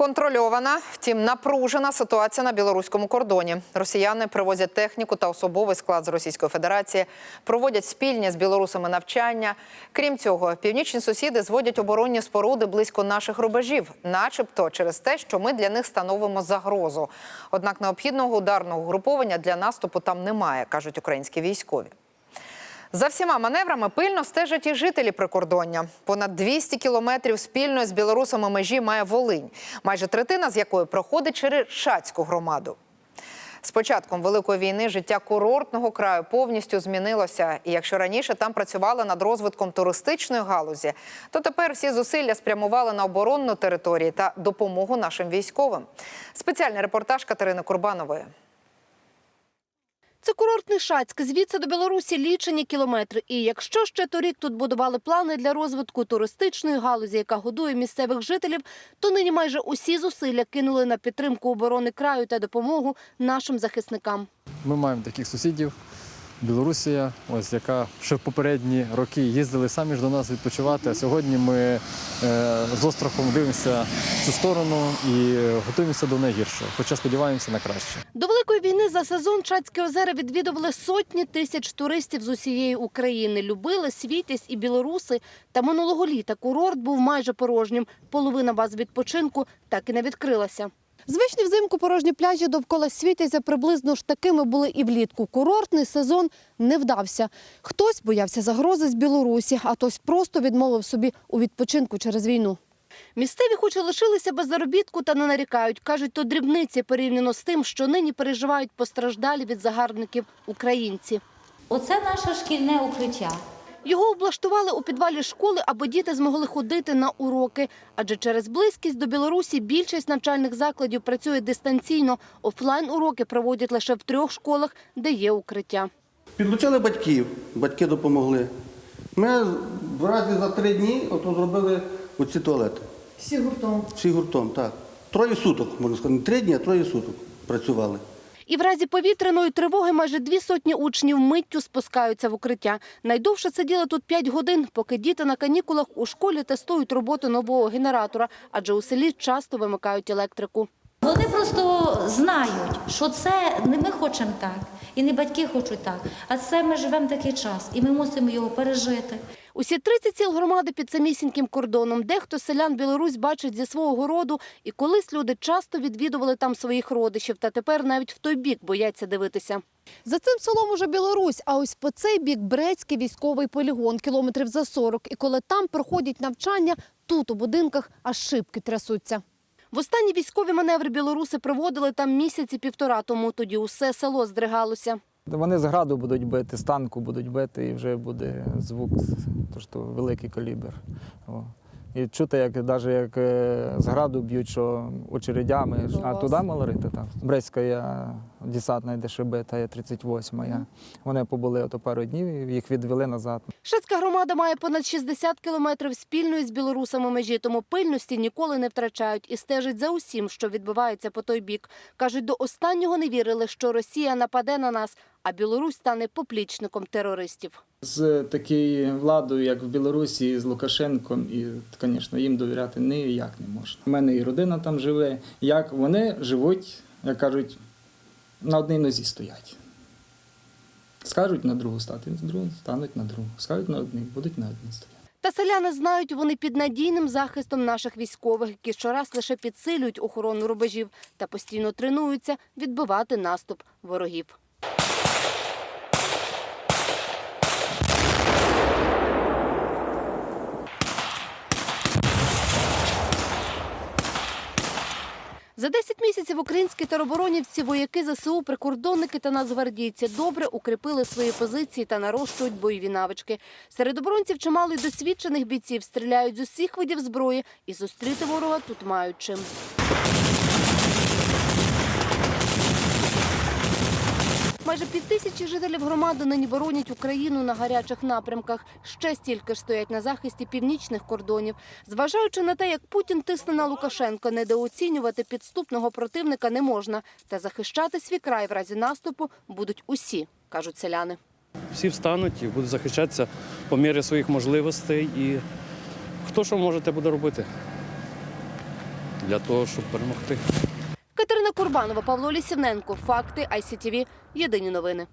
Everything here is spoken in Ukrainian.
Контрольована, втім напружена ситуація на білоруському кордоні. Росіяни привозять техніку та особовий склад з Російської Федерації, проводять спільні з білорусами навчання. Крім цього, північні сусіди зводять оборонні споруди близько наших рубежів, начебто через те, що ми для них становимо загрозу. Однак необхідного ударного груповання для наступу там немає, кажуть українські військові. За всіма маневрами пильно стежать і жителі прикордоння. Понад 200 кілометрів спільної з білорусами межі має Волинь, майже третина з якої проходить через Шацьку громаду. З початком великої війни життя курортного краю повністю змінилося. І якщо раніше там працювали над розвитком туристичної галузі, то тепер всі зусилля спрямували на оборонну територію та допомогу нашим військовим. Спеціальний репортаж Катерини Курбанової. Це курортний Шацьк. Звідси до Білорусі лічені кілометри. І якщо ще торік тут будували плани для розвитку туристичної галузі, яка годує місцевих жителів, то нині майже усі зусилля кинули на підтримку оборони краю та допомогу нашим захисникам. Ми маємо таких сусідів. Білорусія, ось яка ще в попередні роки їздили самі ж до нас відпочивати. А сьогодні ми е, з острахом дивимося цю сторону і готуємося до найгіршого, хоча сподіваємося на краще. До великої війни за сезон Шацькі озера відвідували сотні тисяч туристів з усієї України. Любили світязь і білоруси. Та минулого літа курорт був майже порожнім. Половина баз відпочинку так і не відкрилася. Звичні взимку порожні пляжі довкола світязя приблизно ж такими були і влітку. Курортний сезон не вдався. Хтось боявся загрози з Білорусі, а хтось просто відмовив собі у відпочинку через війну. Місцеві хоч і лишилися без заробітку та не нарікають. Кажуть, то дрібниці порівняно з тим, що нині переживають постраждалі від загарбників українці. Оце наше шкільне укриття. Його облаштували у підвалі школи, аби діти змогли ходити на уроки. Адже через близькість до Білорусі більшість навчальних закладів працює дистанційно. Офлайн-уроки проводять лише в трьох школах, де є укриття. Підлучили батьків, батьки допомогли. Ми в разі за три дні ото зробили оці туалети. Всі гуртом. Всі гуртом, так. Троє суток, можна сказати, не три дні, а троє суток працювали. І в разі повітряної тривоги майже дві сотні учнів миттю спускаються в укриття. Найдовше сиділи тут п'ять годин, поки діти на канікулах у школі тестують роботу нового генератора, адже у селі часто вимикають електрику. Вони просто знають, що це не ми хочемо так, і не батьки хочуть так, а це ми живемо такий час, і ми мусимо його пережити. Усі 30 сіл громади під самісіньким кордоном. Дехто селян Білорусь бачить зі свого городу, і колись люди часто відвідували там своїх родичів, та тепер навіть в той бік бояться дивитися. За цим селом уже Білорусь, а ось по цей бік Брецький військовий полігон, кілометрів за 40. І коли там проходять навчання, тут у будинках аж шибки трясуться. Востанні військові маневри білоруси проводили там місяці півтора тому. Тоді усе село здригалося. Вони з граду будуть бити, з танку будуть бити, і вже буде звук, то що великий калібр. О. І чути, як навіть як е, з граду б'ють, що очередями, а туди малорити там. Брестська я десантна ДШБ, та є 38 я. Вони побули ото пару днів, їх відвели назад. Шацька громада має понад 60 кілометрів спільної з білорусами межі, тому пильності ніколи не втрачають і стежать за усім, що відбувається по той бік. Кажуть, до останнього не вірили, що Росія нападе на нас, а Білорусь стане поплічником терористів. З такою владою, як в Білорусі, з Лукашенком, і, звісно, їм довіряти ніяк не можна. У мене і родина там живе. Як вони живуть, як кажуть, на одній нозі стоять. Скажуть на другу стати, з другу стануть на другу. Скажуть на одній, будуть на одній стояти. Та селяни знають, вони під надійним захистом наших військових, які щораз лише підсилюють охорону рубежів та постійно тренуються відбивати наступ ворогів. За 10 місяців українські тероборонівці, вояки ЗСУ, прикордонники та нацгвардійці добре укріпили свої позиції та нарощують бойові навички. Серед оборонців чимало й досвідчених бійців стріляють з усіх видів зброї і зустріти ворога тут мають чим. Майже півтисячі жителів громади нині боронять Україну на гарячих напрямках. Ще стільки ж стоять на захисті північних кордонів. Зважаючи на те, як Путін тисне на Лукашенка, недооцінювати підступного противника не можна. Та захищати свій край в разі наступу будуть усі, кажуть селяни. Всі встануть і будуть захищатися по мірі своїх можливостей. І хто що може, те буде робити. для того, щоб перемогти. Курбанова, Павло Лісівненко. Факти ICTV. Єдині новини.